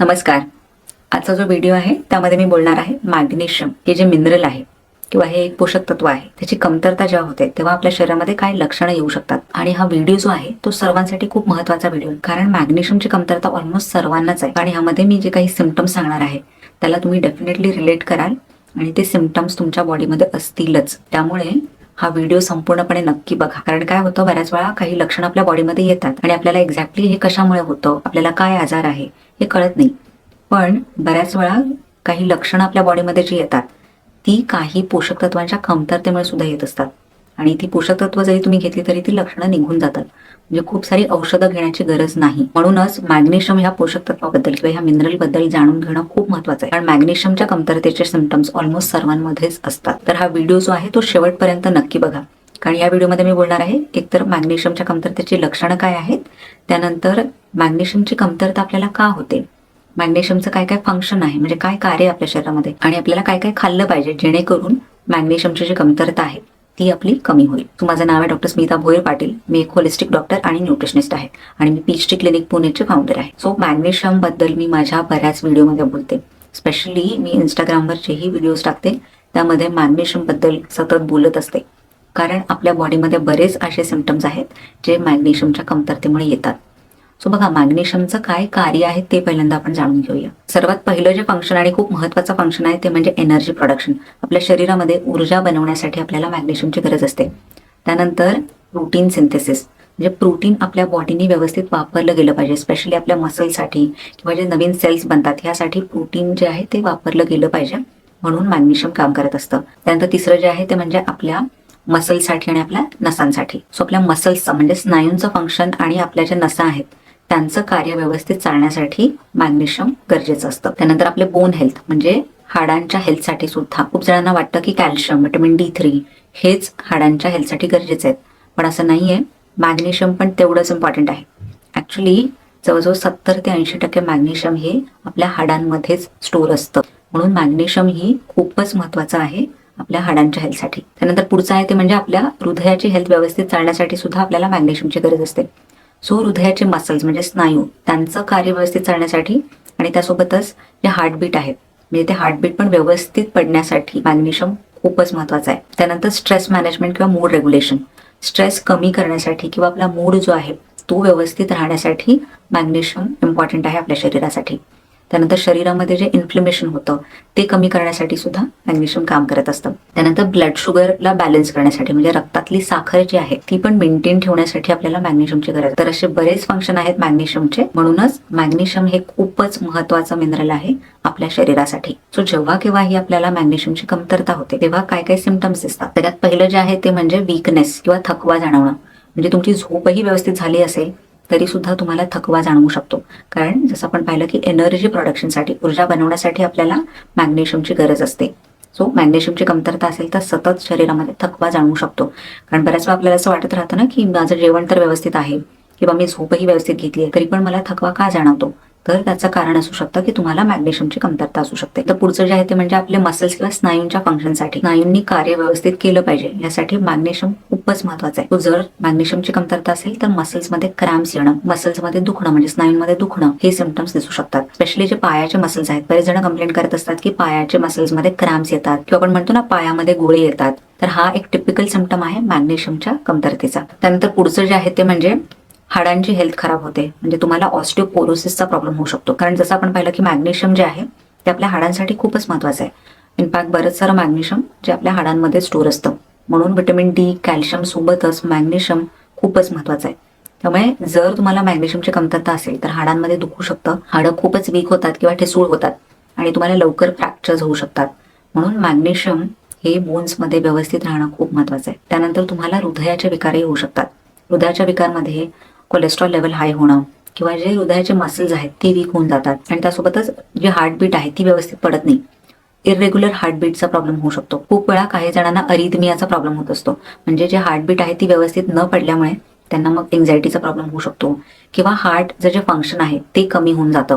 नमस्कार. आजचा जो व्हिडिओ आहे त्यामध्ये मी बोलणार आहे मॅग्नेशियम हे जे मिनरल आहे किंवा हे एक पोषक तत्व आहे त्याची कमतरता जेव्हा होते तेव्हा आपल्या शरीरामध्ये काय लक्षणं येऊ शकतात. आणि हा व्हिडिओ जो आहे तो सर्वांसाठी खूप महत्त्वाचा व्हिडिओ आहे कारण मॅग्नेशियमची कमतरता ऑलमोस्ट सर्वांनाच आहे. आणि ह्यामध्ये मी जे काही सिमटम्स सांगणार आहे त्याला तुम्ही डेफिनेटली रिलेट कराल. आणि ते सिमटम्स तुमच्या बॉडीमध्ये असतीलच. त्यामुळे हा व्हिडिओ संपूर्णपणे नक्की बघा. कारण काय होतं बऱ्याच वेळा काही लक्षणं आपल्या बॉडीमध्ये येतात. आणि आपल्याला एक्झॅक्टली हे कशामुळे होतं आपल्याला काय आजार आहे हे कळत नाही. पण बऱ्याच वेळा काही लक्षणं आपल्या बॉडीमध्ये जी येतात ती काही पोषक तत्वांच्या कमतरतेमुळे सुद्धा येत असतात. आणि ती पोषक तत्व जरी तुम्ही घेतली तरी ती लक्षणं निघून जातात. म्हणजे खूप सारी औषधं घेण्याची गरज नाही. म्हणूनच मॅग्नेशियम ह्या पोषक तत्वाबद्दल किंवा ह्या मिनरलबद्दल जाणून घेणं खूप महत्वाचं आहे. कारण मॅग्नेशियमच्या कमतरतेचे सिमटम्स ऑलमोस्ट सर्वांमध्येच असतात. तर हा व्हिडिओ जो आहे तो शेवटपर्यंत नक्की बघा. कारण या व्हिडिओमध्ये मी बोलणार आहे एकतर मॅग्नेशियमच्या कमतरतेची लक्षणं काय आहेत त्यानंतर मॅग्नेशियमची कमतरता आपल्याला का होते? मॅग्नेशियमचं काय काय फंक्शन आहे? म्हणजे काय कार्य आहे आपल्या शरीरामध्ये? आणि आपल्याला काय काय खाल्लं पाहिजे जेणेकरून मॅग्नेशियमची जी कमतरता आहे ती आपली कमी होईल? माझं नाव आहे डॉक्टर स्मिता भोयर पाटील. मी एक होलिस्टिक डॉक्टर आणि न्यूट्रिशनिस्ट आहे. आणि मी पीएचडी क्लिनिक पुणेचे फाउंडर आहे. सो मॅग्नेशियमबद्दल मी माझ्या बऱ्याच व्हिडिओमध्ये बोलते. स्पेशली मी इंस्टाग्रामवर जेही व्हिडिओज टाकते. त्यामध्ये मॅग्नेशियमबद्दल सतत बोलत असते. कारण आपल्या बॉडीमध्ये बरेच असे सिमटम्स आहेत जे मॅग्नेशियमच्या कमतरतेमुळे येतात. सो बघा मॅग्नेशियमचं काय कार्य आहे ते पहिल्यांदा आपण जाणून घेऊया. सर्वात पहिलं जे फंक्शन आणि खूप महत्वाचं फंक्शन आहे ते म्हणजे एनर्जी प्रोडक्शन आपल्या शरीरामध्ये ऊर्जा बनवण्यासाठी आपल्याला मॅग्नेशियमची गरज असते. त्यानंतर प्रोटीन सिंथेसिस म्हणजे प्रोटीन आपल्या बॉडीने व्यवस्थित वापरलं गेलं पाहिजे स्पेशली आपल्या मसलसाठी किंवा जे नवीन सेल्स बनतात ह्यासाठी प्रोटीन जे आहे ते वापरलं गेलं पाहिजे म्हणून मॅग्नेशियम काम करत असतं. त्यानंतर तिसरं जे आहे ते म्हणजे आपल्या मसलसाठी आणि आपल्या नसांसाठी. सो आपल्या मसल्सचं म्हणजे स्नायूंचं फंक्शन आणि आपल्या ज्या नसा आहेत त्यांचं कार्य व्यवस्थित चालण्यासाठी मॅग्नेशियम गरजेचं असतं. त्यानंतर आपले बोन हेल्थ म्हणजे हाडांच्या हेल्थसाठी सुद्धा. खूप जणांना वाटतं की कॅल्शियम विटॅमिन डी थ्री हेच हाडांच्या हेल्थसाठी गरजेचे आहेत. पण असं नाहीये. मॅग्नेशियम पण तेवढंच इम्पॉर्टंट आहे. ॲक्च्युली जवळजवळ सत्तर ते ऐंशी टक्के मॅग्नेशियम हे आपल्या हाडांमध्येच स्टोर असतं. म्हणून मॅग्नेशियम ही खूपच महत्वाचं आहे. आपल्या हाडांच्या हेल्थसाठी त्यानंतर पुढचं आहे ते म्हणजे आपल्या हृदयाची हेल्थ व्यवस्थित चालण्यासाठी सुद्धा आपल्याला मॅग्नेशियमची गरज असते. सो हृदयाचे मसल्स म्हणजे स्नायू त्यांचं कार्य व्यवस्थित चालण्यासाठी आणि त्यासोबतच जे हार्टबीट आहेत म्हणजे ते हार्टबीट पण व्यवस्थित पडण्यासाठी मॅग्नेशियम खूपच महत्वाचं आहे. त्यानंतर स्ट्रेस मॅनेजमेंट किंवा मूड रेग्युलेशन स्ट्रेस कमी करण्यासाठी किंवा आपला मूड जो आहे तो व्यवस्थित राहण्यासाठी मॅग्नेशियम इम्पॉर्टंट आहे आपल्या शरीरासाठी. त्यानंतर शरीरामध्ये जे इन्फ्लेमेशन होतं ते कमी करण्यासाठी सुद्धा मॅग्नेशियम काम करत असतं. त्यानंतर ब्लड शुगरला बॅलन्स करण्यासाठी म्हणजे रक्तातली साखर जी आहे ती पण मेंटेन ठेवण्यासाठी आपल्याला मॅग्नेशियमची गरज तर असे बरेच फंक्शन आहेत मॅग्नेशियमचे म्हणूनच मॅग्नेशियम हे खूपच महत्वाचं मिनरल आहे आपल्या शरीरासाठी. सो जेव्हा केव्हाही आपल्याला मॅग्नेशियमची कमतरता होते तेव्हा काय काय सिमटम्स दिसतात? त्याच्यात पहिलं जे आहे ते म्हणजे वीकनेस किंवा थकवा जाणवणं. म्हणजे तुमची झोपही व्यवस्थित झाली असेल तरी सुद्धा तुम्हाला थकवा जाणवू शकतो. कारण जसं आपण पाहिलं की एनर्जी प्रोडक्शनसाठी ऊर्जा बनवण्यासाठी आपल्याला मॅग्नेशियमची गरज असते. सो मॅग्नेशियमची कमतरता असेल तर सतत शरीरामध्ये थकवा जाणवू शकतो. कारण बऱ्याच वेळा आपल्याला असं वाटत राहतं ना की माझं जेवण तर व्यवस्थित आहे किंवा मी झोपही व्यवस्थित घेतली आहे तरी पण मला थकवा का जाणवतो? तर त्याचं कारण असू शकतं की तुम्हाला मॅग्नेशियमची कमतरता असू शकते. तर पुढचं जे आहे ते म्हणजे आपले मसल्स किंवा स्नायूंच्या फंक्शनसाठी स्नायूंनी कार्य व्यवस्थित केलं पाहिजे. यासाठी मॅग्नेशियम खूपच महत्वाचं आहे. जर मॅग्नेशियमची कमतरता असेल तर मसल्समध्ये क्रॅम्स येणं मसल्समध्ये दुखणं म्हणजे स्नायूंमध्ये दुखणं हे सिमटम्स दिसू शकतात. स्पेशली जे पायाचे मसल्स आहेत. बरेच जण कंप्लेंट करत असतात की पायाचे मसल्समध्ये क्रॅम्स येतात किंवा आपण म्हणतो ना पायामध्ये गोळे येतात. तर हा एक टिपिकल सिमटम आहे मॅग्नेशियमच्या कमतरतेचा. त्यानंतर पुढचं जे आहे ते म्हणजे हाडांची हेल्थ खराब होते. म्हणजे तुम्हाला ऑस्टिओपोरोसिसचा प्रॉब्लेम होऊ शकतो. कारण जसं आपण पाहिलं की मॅग्नेशियम जे आहे ते आपल्या हाडांसाठी खूपच महत्वाचं आहे. इनफॅक्ट बरंच सारं मॅग्नेशियम जे आपल्या हाडांमध्ये स्टोर असतं. म्हणून विटॅमिन डी कॅल्शियम सोबतच मॅग्नेशियम खूपच महत्वाचं आहे. त्यामुळे जर तुम्हाला मॅग्नेशियमची कमतरता असेल तर हाडांमध्ये दुखू शकतं. हाडं खूपच वीक होतात किंवा ठिसूळ होतात. आणि तुम्हाला लवकर फ्रॅक्चर्स होऊ शकतात. म्हणून मॅग्नेशियम हे बोन्समध्ये व्यवस्थित राहणं खूप महत्वाचं आहे. त्यानंतर तुम्हाला हृदयाचे विकारही होऊ शकतात. हृदयाच्या विकारमध्ये कोलेस्ट्रॉल लेवल हाय होणं किंवा जे हृदयाचे मसल्स आहेत ते वीक होऊन जातात. आणि त्यासोबतच जे हार्टबीट आहे ती व्यवस्थित पडत नाही. इरेग्युलर हार्टबीटचा प्रॉब्लेम होऊ शकतो. खूप वेळा काही जणांना अरिथमियाचा प्रॉब्लेम होत असतो. म्हणजे जे हार्टबीट आहे ती व्यवस्थित न पडल्यामुळे त्यांना मग एन्झायटीचा प्रॉब्लेम होऊ शकतो. किंवा हार्टचं जे फंक्शन आहे ते कमी होऊन जातं.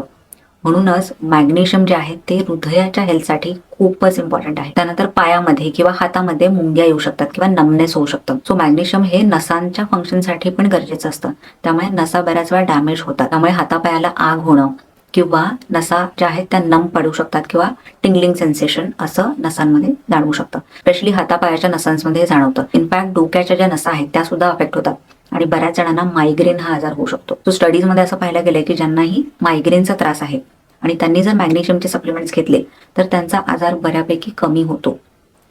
म्हणूनच मॅग्नेशियम जे आहे ते हृदयाच्या हेल्थसाठी खूपच इम्पॉर्टंट आहे. त्यानंतर पायामध्ये किंवा हातामध्ये मुंग्या येऊ शकतात किंवा नमनेस होऊ शकतं. सो मॅग्नेशियम हे नसांच्या फंक्शनसाठी पण गरजेचं असतं. त्यामुळे नसा बऱ्याच वेळा डॅमेज होतात. त्यामुळे हातापायाला आग होणं किंवा नसा ज्या आहेत त्या नम पडू शकतात किंवा टिंगलिंग सेन्सेशन असं नसांमध्ये जाणवू शकतं. स्पेशली हातापायाच्या नसांमध्ये जाणवतं. इनफॅक्ट डोक्याच्या ज्या नसा आहेत त्या सुद्धा अफेक्ट होतात. आणि बऱ्याच जणांना मायग्रेन हा आजार होऊ शकतो. तो स्टडीजमध्ये असं पाहायला गेलंय की ज्यांनाही मायग्रेनचा त्रास आहे आणि त्यांनी जर मॅग्नेशियमचे सप्लिमेंट्स घेतले तर त्यांचा आजार बऱ्यापैकी कमी होतो.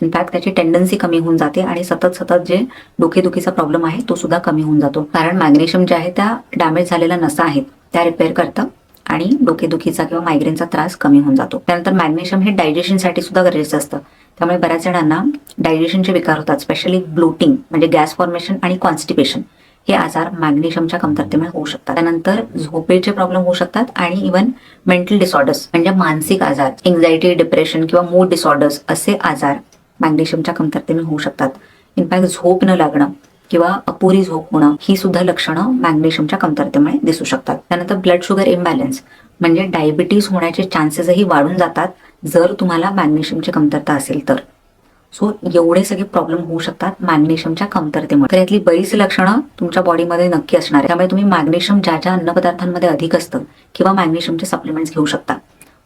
इनफॅक्ट त्याची टेंडन्सी कमी होऊन जाते आणि सतत सतत जे डोकेदुखीचा प्रॉब्लेम आहे तो सुद्धा कमी होऊन जातो. कारण मॅग्नेशियम जे आहे त्या डॅमेज झालेल्या नसा आहेत त्या रिपेअर करतं आणि डोकेदुखीचा किंवा मायग्रेनचा त्रास कमी होऊन जातो. त्यानंतर मॅग्नेशियम हे डायजेशनसाठी सुद्धा गरजेचं असतं. त्यामुळे बऱ्याच जणांना डायजेशनचे विकार होतात स्पेशली ब्लोटिंग म्हणजे गॅस फॉर्मेशन आणि कॉन्स्टिपेशन हे आजार मॅग्नेशियमच्या कमतरतेमुळे होऊ शकतात. त्यानंतर झोपेचे प्रॉब्लेम होऊ शकतात आणि इव्हन मेंटल डिसऑर्डर्स म्हणजे मानसिक आजार एन्झायटी डिप्रेशन किंवा मूड डिसऑर्डर्स असे आजार मॅग्नेशियमच्या कमतरतेमुळे होऊ शकतात. इनफॅक्ट झोप न लागणं किंवा अपुरी झोप होणं ही सुद्धा लक्षणं मॅग्नेशियमच्या कमतरतेमुळे दिसू शकतात. त्यानंतर ब्लड शुगर इम्बॅलन्स म्हणजे डायबिटीज होण्याचे चान्सेसही वाढून जातात जर तुम्हाला मॅग्नेशियमची कमतरता असेल तर. सो एवढे सगळे प्रॉब्लेम होऊ शकतात मॅग्नेशियमच्या कमतरतेमुळे. तर यातली बरीच लक्षणं तुमच्या बॉडीमध्ये नक्की असणार आहे त्यामुळे तुम्ही मॅग्नेशियम ज्या ज्या अन्नपदार्थांमध्ये अधिक असतं किंवा मॅग्नेशियमचे सप्लिमेंट्स घेऊ शकता.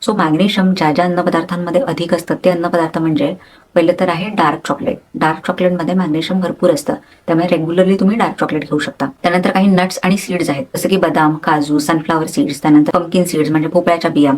सो मॅग्नेशियम ज्या ज्या अन्नपदार्थांमध्ये अधिक असतं ते अन्नपदार्थ म्हणजे पहिलं तर आहे डार्क चॉकलेट डार्क चॉकलेटमध्ये मॅग्नेशियम भरपूर असतं. त्यामुळे रेग्युलरली तुम्ही डार्क चॉकलेट घेऊ शकता. त्यानंतर काही नट्स आणि सीड्स आहेत. जसं की बदाम काजू सनफ्लावर सीड्स त्यानंतर पंकिन सीड्स म्हणजे भोपळ्याच्या बिया.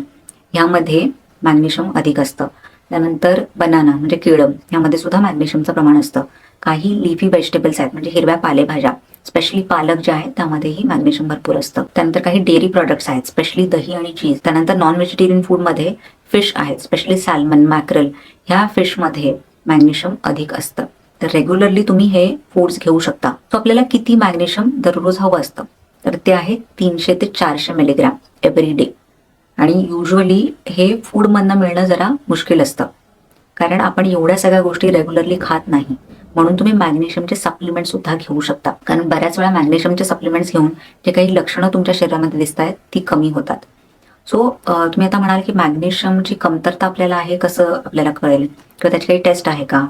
ह्यामध्ये मॅग्नेशियम अधिक असतं. त्यानंतर बनाना म्हणजे केळं यामध्ये सुद्धा मॅग्नेशियमचं प्रमाण असतं. काही लिफी व्हेजिटेबल्स आहेत म्हणजे हिरव्या पालेभाज्या स्पेशली पालक जे आहेत त्यामध्येही मॅग्नेशियम भरपूर असतं. त्यानंतर काही डेअरी प्रोडक्ट्स आहेत स्पेशली दही आणि चीज त्यानंतर नॉन व्हेजिटेरियन फूडमध्ये फिश आहेत स्पेशली सॅल्मन मॅक्रल ह्या फिशमध्ये मॅग्नेशियम अधिक असतं. तर रेग्युलरली तुम्ही हे फूड्स घेऊ शकता. सो आपल्याला किती मॅग्नेशियम दररोज हवं असतं? तर ते आहे तीनशे ते चारशे मिलीग्रॅम एव्हरी डे आणि युजली हे फूडमधनं मिळणं जरा मुश्किल असतं. कारण आपण एवढ्या सगळ्या गोष्टी रेग्युलरली खात नाही. म्हणून तुम्ही मॅग्नेशियमचे सप्लिमेंट सुद्धा घेऊ शकता. कारण बऱ्याच वेळा मॅग्नेशियमचे सप्लिमेंट्स घेऊन जे काही लक्षणं तुमच्या शरीरामध्ये दिसत आहेत ती कमी होतात. सो तुम्ही आता म्हणाल की मॅग्नेशियमची कमतरता आपल्याला आहे कसं आपल्याला कळेल? किंवा त्याची काही टेस्ट आहे का?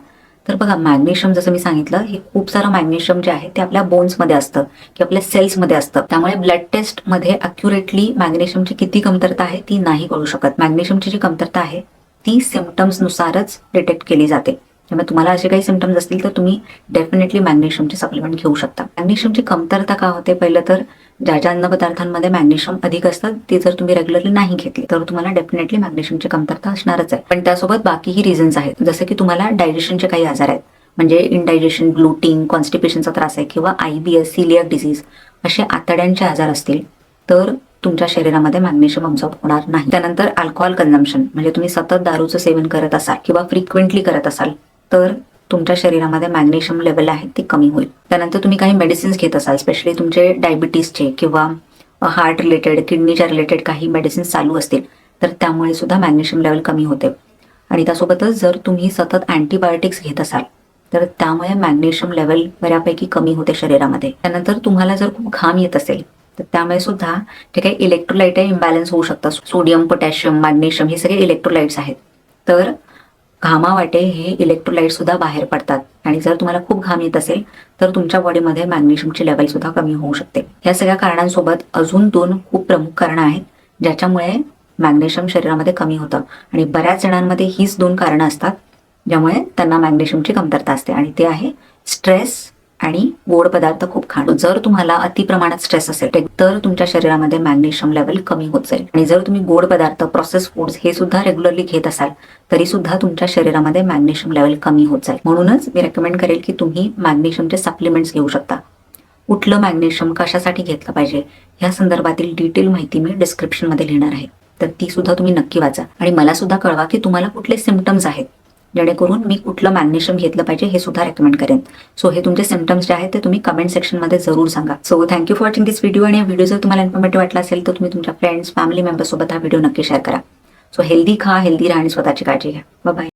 तर बघा मॅग्नेशियम जसं मी सांगितलं हे खूप सारं मॅग्नेशियम जे आहे ते आपल्या बोन्समध्ये असतं की आपल्या सेल्समध्ये असतं. त्यामुळे ब्लड टेस्टमध्ये अक्युरेटली मॅग्नेशियमची किती कमतरता आहे ती नाही कळू शकत. मॅग्नेशियमची जी कमतरता आहे ती सिमटम्सनुसारच डिटेक्ट केली जाते. त्यामुळे तुम्हाला असे काही सिमटम्स असतील तर तुम्ही डेफिनेटली मॅग्नेशियमचे सप्लिमेंट घेऊ शकता. मॅग्नेशियमची कमतरता का होते? पहिलं तर ज्या ज्या अन्नपदार्थांमध्ये मॅग्नेशियम अधिक असतं ते जर तुम्ही रेग्युलरली नाही घेतले तर तुम्हाला डेफिनेटली मॅग्नेशियमची कमतरता असणारच आहे. पण त्यासोबत बाकीही रिझन्स आहेत. जसं की तुम्हाला डायजेशनचे काही आजार आहेत. म्हणजे इनडायजेशन ब्लूटिंग कॉन्स्टिपेशनचा त्रास आहे किंवा I B S celiac disease असे आतड्यांचे आजार असतील तर तुमच्या शरीरामध्ये मॅग्नेशियम अब्झॉर्ब होणार नाही. त्यानंतर अल्कोहोल कन्झम्पशन म्हणजे तुम्ही सतत दारूचं सेवन करत असाल किंवा फ्रिक्वेंटली करत असाल तर तुमच्या शरीरामध्ये मॅग्नेशियम लेवल आहे ते कमी होईल. त्यानंतर तुम्ही काही मेडिसिन्स घेत असाल स्पेशली तुमचे डायबिटीसचे किंवा हार्ट रिलेटेड किडनीच्या रिलेटेड काही मेडिसिन्स चालू असतील तर त्यामुळे सुद्धा मॅग्नेशियम लेवल कमी होते. आणि त्यासोबतच जर तुम्ही सतत अँटीबायोटिक्स घेत असाल तर त्यामुळे मॅग्नेशियम लेवल बऱ्यापैकी कमी होते शरीरामध्ये. त्यानंतर तुम्हाला जर खूप घाम येत असेल तर त्यामुळे सुद्धा जे काही इलेक्ट्रोलाइट आहे इम्बॅलन्स होऊ शकतात सोडियम पोटॅशियम मॅग्नेशियम हे सगळे इलेक्ट्रोलाइट्स आहेत. तर घामावाटे हे इलेक्ट्रोलाइट सुद्धा बाहेर पडतात. आणि जर तुम्हाला खूप घाम येत असेल तर तुमच्या बॉडीमध्ये मॅग्नेशियमची लेवल सुद्धा कमी होऊ शकते. या सगळ्या कारणांसोबत अजून दोन खूप प्रमुख कारणं आहेत ज्याच्यामुळे मॅग्नेशियम शरीरामध्ये कमी होतं. आणि बऱ्याच जणांमध्ये हीच दोन कारणं असतात ज्यामुळे त्यांना मॅग्नेशियमची कमतरता असते. आणि ते आहे स्ट्रेस आणि गोड पदार्थ खूप खाणं. जर तुम्हाला अति प्रमाणात स्ट्रेस असेल तर तुमच्या शरीरामध्ये मॅग्नेशियम लेवल कमी होत जाईल. आणि जर तुम्ही गोड पदार्थ प्रोसेस फूड्स हे सुद्धा रेग्युलरली घेत असाल तरी सुद्धा तुमच्या शरीरामध्ये मॅग्नेशियम लेवल कमी होत जाईल. म्हणूनच मी रेकमेंड करेल की तुम्ही मॅग्नेशियमचे सप्लिमेंट्स घेऊ शकता. कुठलं मॅग्नेशियम कशासाठी घेतलं पाहिजे या संदर्भातील डिटेल माहिती मी डिस्क्रिप्शनमध्ये लिहिणार आहे. तर ती सुद्धा तुम्ही नक्की वाचा. आणि मला सुद्धा कळवा की तुम्हाला कुठले सिमटम्स आहेत. जेणेकरून मी कुठलं मॅग्नेशियम घेतलं पाहिजे हे सुद्धा रेकमेंड करेन. सो हे तुमचे सिमटम्स जे आहेत ते तुम्ही कमेंट सेक्शनमध्ये जरूर सांगा. So thank you for watching this video आणि व्हिडिओ जर तुम्हाला इन्फॉर्मेटिव्ह वाटला असेल तर तुम्ही तुमच्या फ्रेंड्स फॅमिली मेंबर्ससोबत हा व्हिडिओ नक्की शेअर करा. सो हेल्दी खा हेल्दी राहा आणि स्वतःची काळजी घ्या. बाय